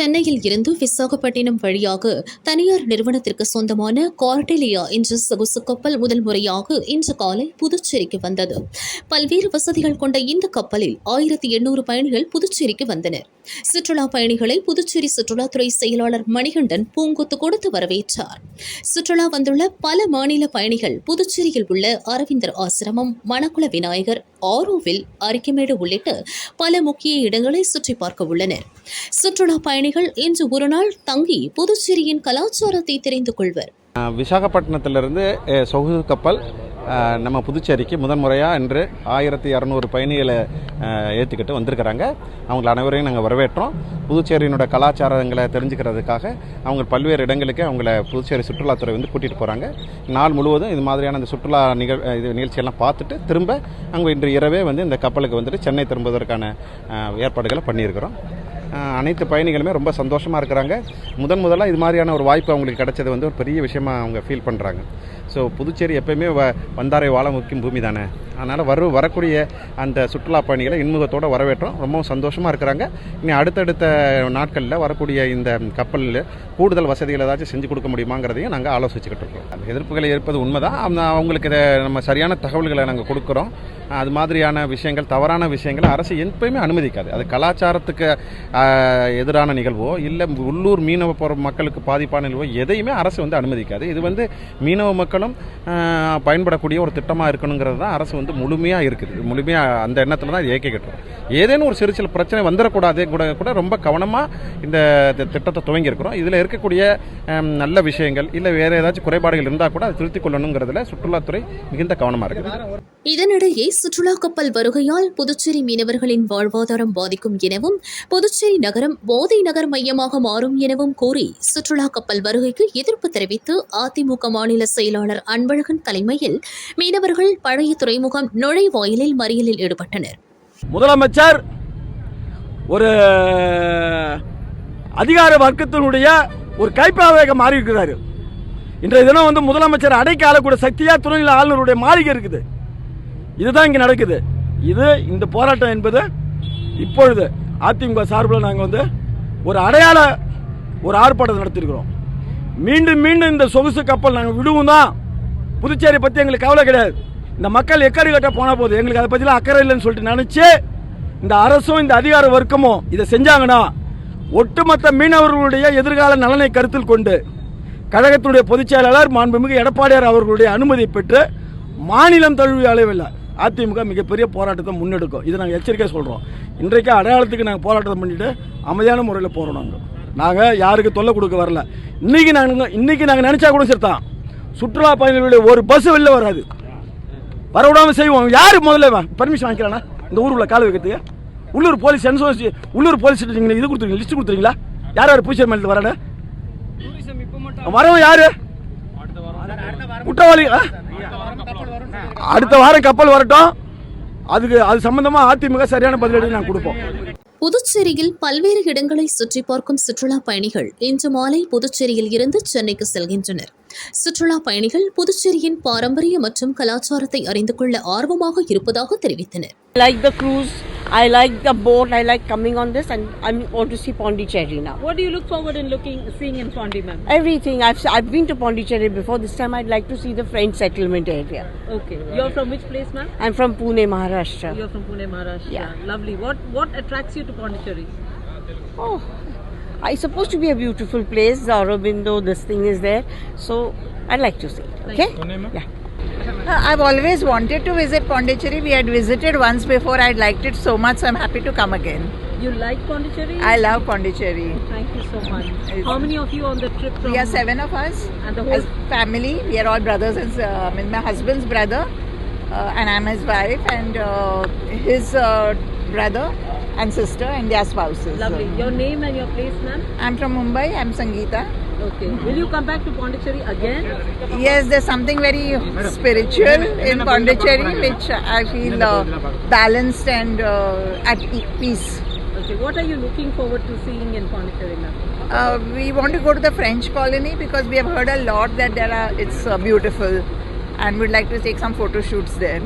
சென்னையில் இருந்து விசாகப்பட்டினம் வழியாக தனியார் நிறுவனத்திற்கு சொந்தமான கார்டெலியா என்ற சொகுசு கப்பல் முதல் முறையாக இன்று காலை புதுச்சேரிக்கு வந்தது. பல்வேறு வசதிகள் கொண்ட இந்த கப்பலில் ஆயிரத்தி எண்ணூறு பயணிகள் புதுச்சேரிக்கு வந்தனர். சுற்றுலா பயணிகளை புதுச்சேரி சுற்றுலாத்துறை செயலாளர் மணிகண்டன் பூங்கொத்து கொடுத்து வரவேற்றார். சுற்றுலா வந்துள்ள பல மாநில பயணிகள் புதுச்சேரியில் உள்ள அரவிந்தர் ஆசிரமம் மணக்குள விநாயகர் ஆரோவில் அரிக்கமேடு உள்ளிட்ட பல முக்கிய இடங்களை சுற்றி பார்க்க உள்ளனர். சுற்றுலா பயணிகள் இன்று ஒரு நாள் தங்கி புதுச்சேரியின் கலாச்சாரத்தை தெரிந்து கொள்வர். விசாகப்பட்டினத்திலிருந்து சொகுசு கப்பல் நம்ம புதுச்சேரிக்கு முதன் முறையாக இன்று ஆயிரத்தி இரநூறு பயணிகளை ஏற்றிக்கிட்டு வந்திருக்கிறாங்க. அவங்கள அனைவரையும் நாங்கள் வரவேற்றோம். புதுச்சேரியினோட கலாச்சாரங்களை தெரிஞ்சுக்கிறதுக்காக அவங்க பல்வேறு இடங்களுக்கு அவங்கள புதுச்சேரி சுற்றுலாத்துறை வந்து கூட்டிகிட்டு போகிறாங்க நாள் முழுவதும் இது மாதிரியான இந்த சுற்றுலா நிகழ் இது நிகழ்ச்சியெல்லாம் பார்த்துட்டு திரும்ப அவங்க இன்று இரவே வந்து இந்த கப்பலுக்கு வந்துட்டு சென்னை திரும்புவதற்கான ஏற்பாடுகளை பண்ணியிருக்கிறோம். அனைத்து பயணிகளுமே ரொம்ப சந்தோஷமாக இருக்கிறாங்க. முதன் முதலாக இது மாதிரியான ஒரு வாய்ப்பு அவங்களுக்கு கிடைச்சது வந்து ஒரு பெரிய விஷயமா அவங்க ஃபீல் பண்ணுறாங்க ஸோ புதுச்சேரி எப்பயுமே வ வந்தாரை வாழ முக்கியம் பூமி தானே. அதனால் வரு வரக்கூடிய அந்த சுற்றுலா பயணிகளை இன்முகத்தோடு வரவேற்றோம். ரொம்பவும் சந்தோஷமாக இருக்கிறாங்க. இனி அடுத்தடுத்த நாட்களில் வரக்கூடிய இந்த கப்பலில் கூடுதல் வசதிகள் ஏதாச்சும் செஞ்சு கொடுக்க முடியுமாங்கிறதையும் நாங்கள் ஆலோசிச்சுக்கிட்டு இருக்கோம். அந்த எதிர்ப்புகளை இருப்பது உண்மைதான். அவங்களுக்கு இதை நம்ம சரியான தகவல்களை நாங்கள் கொடுக்குறோம். அது மாதிரியான விஷயங்கள் தவறான விஷயங்களை அரசு எப்பயுமே அனுமதிக்காது. அது கலாச்சாரத்துக்கு எதிரான நிகழ்வோ இல்லை உள்ளூர் மீனவ போகிற மக்களுக்கு பாதிப்பான நிகழ்வோ எதையுமே அரசு வந்து அனுமதிக்காது. இது வந்து மீனவ மக்களும் பயன்படக்கூடிய ஒரு திட்டமாக இருக்கணுங்கிறது தான் அரசு வந்து முழுமையாக இருக்குது. முழுமையாக அந்த எண்ணத்தில் தான் இயக்கிக்கிட்டு ஏதேனும் ஒரு சிறு சில பிரச்சனை வந்துடக்கூடாது கூட கூட ரொம்ப கவனமாக இந்த திட்டத்தை துவங்கியிருக்கிறோம். இதில் இருக்கக்கூடிய நல்ல விஷயங்கள் இல்லை வேறு ஏதாச்சும் குறைபாடுகள் இருந்தால் கூட அதை திருத்திக் கொள்ளணுங்கிறதுல சுற்றுலாத்துறை மிகுந்த கவனமாக இருக்குது. இதனிடையே சுற்றுலா கப்பல் வருகையால் புதுச்சேரி மீனவர்களின் வாழ்வாதாரம் பாதிக்கும் எனவும் புதுச்சேரி நகரம் போதை நகர் மையமாக மாறும் எனவும் கூறி சுற்றுலா கப்பல் வருகைக்கு எதிர்ப்பு தெரிவித்து அதிமுக மாநில செயலாளர் அன்பழகன் தலைமையில் மீனவர்கள் பழைய துறைமுகம் நுழைவாயிலில் மறியலில் ஈடுபட்டனர். முதலமைச்சர் ஒரு அதிகார வர்க்கத்தினுடைய ஒரு கைப்பாவையாக மாறி இருக்கிறாரு. இன்றைய தினம் வந்து முதலமைச்சர் அடைக்க ஆளக்கூடிய சக்தியாக துணைநிலை ஆளுநருடைய மாளிகை இருக்குது. இதுதான் இங்கே நடக்குது. இது இந்த போராட்டம் என்பது இப்பொழுது அதிமுக சார்பில் நாங்கள் வந்து ஒரு அடையாள ஒரு ஆர்ப்பாட்டத்தை நடத்தியிருக்கிறோம். மீண்டும் மீண்டும் இந்த சொகுசு கப்பல் நாங்கள் விடுவோம் தான் புதுச்சேரி பற்றி எங்களுக்கு கவலை கிடையாது. இந்த மக்கள் எக்கடி கட்ட போனால் போதும். எங்களுக்கு அதை பற்றிலாம் அக்கறை இல்லைன்னு சொல்லிட்டு நினச்சி இந்த அரசும் இந்த அதிகார வர்க்கமும் இதை செஞ்சாங்கன்னா ஒட்டுமொத்த மீனவர்களுடைய எதிர்கால நலனை கருத்தில் கொண்டு கழகத்தினுடைய பொதுச் செயலாளர் மாண்புமிகு எடப்பாடியார் அவர்களுடைய அனுமதி பெற்று மாநிலம் தழுவிய அளவில் அதிமுக மிகப்பெரிய போராட்டத்தை முன்னெடுக்கும். இதை நாங்கள் எச்சரிக்கையாக சொல்கிறோம் இன்றைக்கு அடையாளத்துக்கு நாங்கள் போராட்டத்தை பண்ணிவிட்டு அமைதியான முறையில் போகிறோம் நாங்கள் நாங்கள் யாருக்கு தொல்லை கொடுக்க வரல. இன்றைக்கி நாங்கள் இன்றைக்கி நாங்கள் நினச்சா கூட சரிதான். சுற்றுலா பயணிகளுடைய ஒரு பஸ் வெளில வராது. வர விடாமல் செய்வோம். யார் முதல்ல பர்மிஷன் வாங்கிக்கிறானா இந்த ஊருக்குள்ள கால வைக்கிறதுக்கு? உள்ளூர் போலீஸ் என்சோசி உள்ளூர் போலீஸ் இது கொடுத்துருங்க லிஸ்ட் கொடுத்துருங்களா யார் யார் பூச்சி மேலே வரானு வரவன் யாரு? குற்றவாளி அடுத்த வாரம் கப்பல் வரட்டும். அதுக்கு அது சம்பந்தமா அதிமுக சரியான பதிலடி நான் கொடுப்போம். புதுச்சேரியில் பல்வேறு இடங்களை சுற்றி பார்க்கும் சுற்றுலா பயணிகள் இன்று மாலை புதுச்சேரியில் இருந்து சென்னைக்கு செல்கின்றனர். சுற்றுலா பயணிகள் புதுச்சேரியின் பாரம்பரிய மற்றும் கலாச்சாரத்தை அறிந்து கொள்ள ஆர்வமாக இருப்பதாக தெரிவித்தனர் I like the cruise. I like the boat. I like coming on this, and I want to see Pondicherry now. What do you look forward in looking, seeing in Pondi, ma'am? Everything. I've I've been to Pondicherry before. This time I'd like to see the French settlement area. Okay. You're from which place, ma'am? I'm from Pune, Maharashtra. You're from Pune, Maharashtra. Yeah. Lovely. What what attracts you to Pondicherry? Oh, it's supposed to be a beautiful place. The Aurobindo, this thing is there. So I'd like to see. it, Okay. Yeah. Uh, I've always wanted to visit Pondicherry. We had visited once before. I'd liked it so much, so I'm happy to come again. You like Pondicherry? I love Pondicherry. Thank you so much. How many of you on the trip from? We are seven of us And the whole- as family. We are all brothers and uh, I mean, my husband's brother, uh, and I'm his wife, and uh, his uh, brother and sister, and their spouses. Lovely. Your name and your place, ma'am? I'm from Mumbai. I'm Sangeeta. Okay. Will you come back to Pondicherry again? Yes, there's something very spiritual in Pondicherry, which I feel uh, balanced and uh, at peace. Okay. What are you looking forward to seeing in Pondicherry, ma'am? Uh, we want to go to the French colony because we have heard a lot that there are it's uh, beautiful, and we'd like to take some photo shoots there.